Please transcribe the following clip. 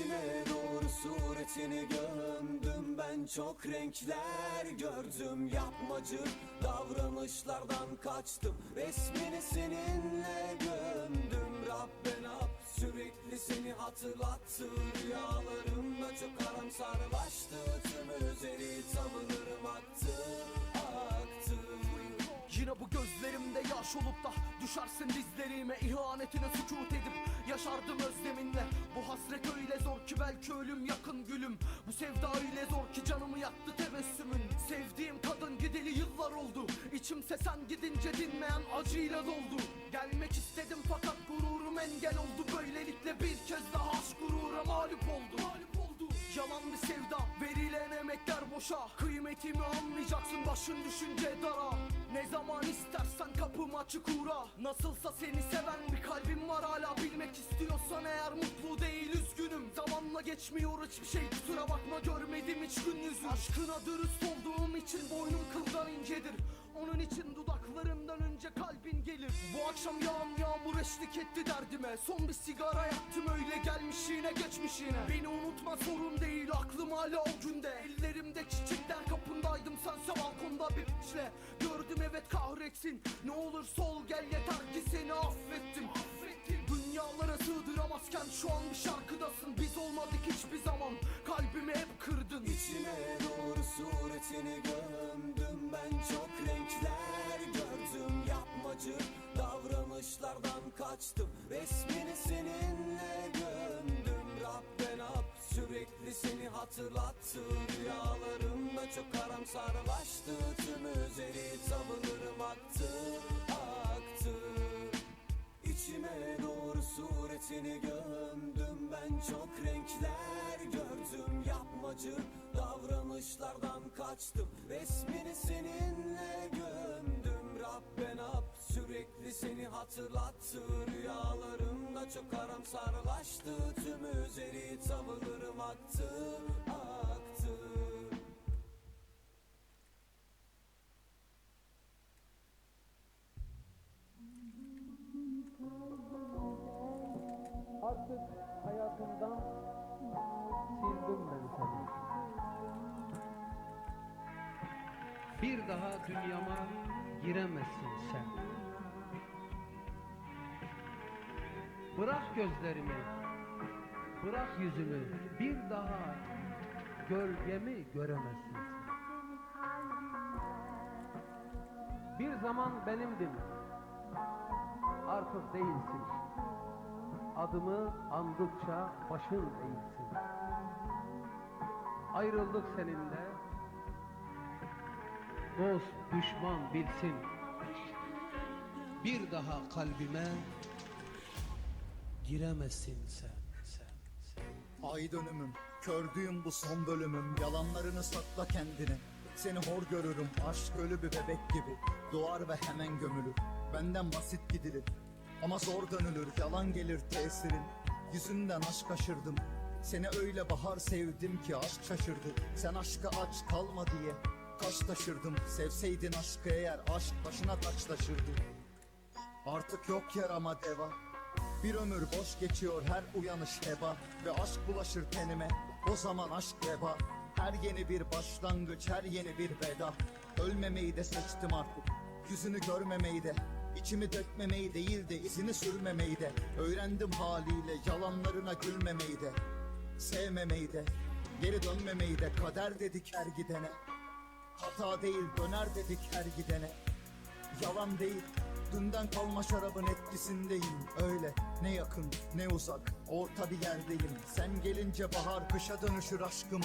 İçime doğru suretini gömdüm. Ben çok renkler gördüm. Yapmacı davranışlardan kaçtım. Resmini seninle gömdüm. Rabben ab sürekli seni hatırlattı. Rüyalarımda çok karamsarlaştı. Tüm özeli tavırlarım aktı Aktı. Yine bu gözlerimde yaş olup da düşersin dizlerime. İhanetine sükut edip yaşardım özleminle. Bu hasret öyle zor ki belki ölüm yakın gülüm. Bu sevda öyle zor ki canımı yaktı tebessümün. Sevdiğim kadın gideli yıllar oldu. İçimse sen gidince dinmeyen acıyla doldu. Gelmek istedim fakat gururum engel oldu. Böylelikle bir kez daha aşk gurura mağlup oldu. Yalan bir sevda verilen emekler boşa. Kıymetimi anlayacaksın başın düşünce dara. Ne zaman istersen uğra Nasılsa seni seven bir kalbim var hala Bilmek istiyorsan eğer mutlu değil üzgünüm. Zamanla geçmiyor hiçbir şey. Kusura bakma görmedim hiç gün yüzü. Aşkına dürüst olduğum için boynum kıldan incedir. Onun için dudaklarından önce kalbin gelir. Bu akşam yağan yağmur eşlik etti derdime. Son bir sigara yaktım öyle gelmiş yine geçmiş yine Beni unutma sorun değil aklım hala o günde. Ellerimde çiçekler kapındaydım sense balkonda bir piçle Gördüm evet kahretsin. Ne olur sol gel yeter ki seni affettim. Affettim. Dünyalara sığdıramazken şu an bir şarkıdasın. Biz olmadık hiçbir zaman. Kalbimi hep kırdın. İçime doğru suretini gömdüm hatırlattı. Rüyalarımda çok karamsarlaştı. Tüm özeli tavırlarım aktı Aktı. İçime doğru suretini gömdüm. Ben çok renkler gördüm. Yapmacı davranışlardan kaçtım. Resmini seninle gömdüm. Rabben ab sürekli seni hatırlattı Rüyalarımda çok karamsarlaştı Tüm özeli tavırlarım aktı Aktı Artık hayatımdan sildim ben seni. Bir daha dünyama giremezsin sen. Bırak gözlerimi, bırak yüzümü, bir daha gölgemi göremezsin sen. Bir zaman benimdin, artık değilsin. Adımı andıkça başın eğilsin. Ayrıldık seninle. Dost düşman bilsin. Bir daha kalbime giremezsin sen, sen, sen. Ay dönümüm, kördüğüm bu son bölümüm. Yalanlarını sakla kendine. Seni hor görürüm, aşk ölü bir bebek gibi. Doğar ve hemen gömülür Benden basit gidilir. Ama zor dönülür, yalan gelir tesirin. Yüzünden aşk aşırdım. Seni öyle bahar sevdim ki aşk şaşırdı. Sen aşka aç kalma diye Kaş taşırdım Sevseydin aşkı eğer aşk başına taş taşırdı Artık yok yarama deva. Bir ömür boş geçiyor her uyanış heba. Ve aşk bulaşır tenime o zaman aşk veba. Her yeni bir başlangıç her yeni bir veda. Ölmemeyi de seçtim artık. Yüzünü görmemeyi de içimi dökmemeyi değil de izini sürmemeyi de. Öğrendim haliyle yalanlarına gülmemeyi de Sevmemeyi de Geri dönmemeyi de. Kader dedik her gidene Hata değil döner dedik her gidene. Yalan değil Dünden kalma şarabın etkisindeyim. Öyle ne yakın ne uzak Orta bir yerdeyim. Sen gelince bahar kışa dönüşür aşkım